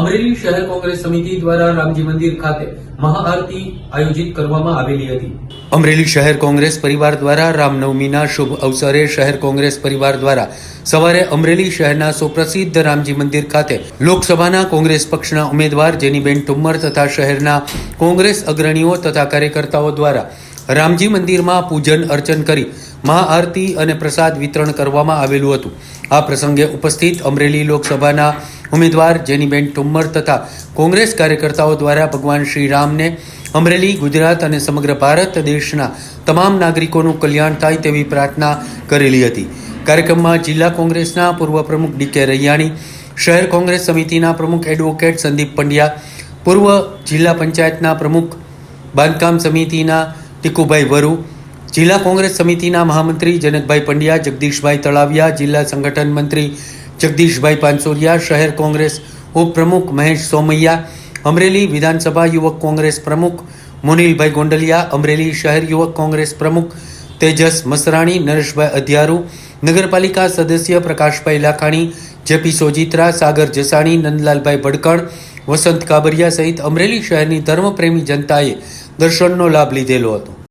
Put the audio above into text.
અમરેલી શહેર કોંગ્રેસ સમિતિ દ્વારા રામજી મંદિર ખાતે મહાઆરતી આયોજિત કરવામાં આવેલી હતી. અમરેલી શહેર કોંગ્રેસ પરિવાર દ્વારા રામનવમીના શુભ અવસરે શહેર કોંગ્રેસ પરિવાર દ્વારા સવારે અમરેલી શહેરના સુપ્રસિદ્ધ રામજી મંદિર ખાતે લોકસભાના કોંગ્રેસ પક્ષના ઉમેદવાર જેનીબેન ટુમ્મર તથા શહેરના કોંગ્રેસ અગ્રણીઓ તથા કાર્યકર્તાઓ દ્વારા રામજી મંદિરમાં પૂજન અર્ચન કરી મહાઆરતી અને પ્રસાદ વિતરણ કરવામાં આવેલું હતું. આ પ્રસંગે ઉપસ્થિત અમરેલી લોકસભાના ઉમેદવાર જેનીબેન ટુમ્મર તથા કોંગ્રેસ કાર્યકર્તાઓ દ્વારા ભગવાન શ્રી રામને અમરેલી, ગુજરાત અને સમગ્ર ભારત દેશના તમામ નાગરિકોનું કલ્યાણ થાય તેવી પ્રાર્થના કરેલી હતી. કાર્યક્રમમાં જિલ્લા કોંગ્રેસના પૂર્વ પ્રમુખ ડી કે રૈયાણી, શહેર કોંગ્રેસ સમિતિના પ્રમુખ એડવોકેટ સંદીપ પંડ્યા, પૂર્વ જિલ્લા પંચાયતના પ્રમુખ બાંધકામ સમિતિના ટીકુભાઈ વરુ, જિલ્લા કોંગ્રેસ સમિતિના મહામંત્રી જનકભાઈ પંડ્યા, જગદીશભાઈ તળાવિયા, જિલ્લા સંગઠન મંત્રી જગદીશભાઈ પાનસોરિયા, શહેર કોંગ્રેસ ઉપપ્રમુખ મહેશ સોમૈયા, અમરેલી વિધાનસભા યુવક કોંગ્રેસ પ્રમુખ મુનિલભાઈ ગોંડલિયા, અમરેલી શહેર યુવક કોંગ્રેસ પ્રમુખ તેજસ મસરાણી, નરેશભાઈ અધ્યારુ, નગરપાલિકા સદસ્ય પ્રકાશભાઈ લાખાણી, જેપી સોજિત્રા, સાગર જસાણી, નંદલાલભાઈ ભડકણ વસંત કાબરિયા સહિત અમરેલી શહેરની ધર્મપ્રેમી જનતાએ દર્શનનો લાભ લીધેલો હતો.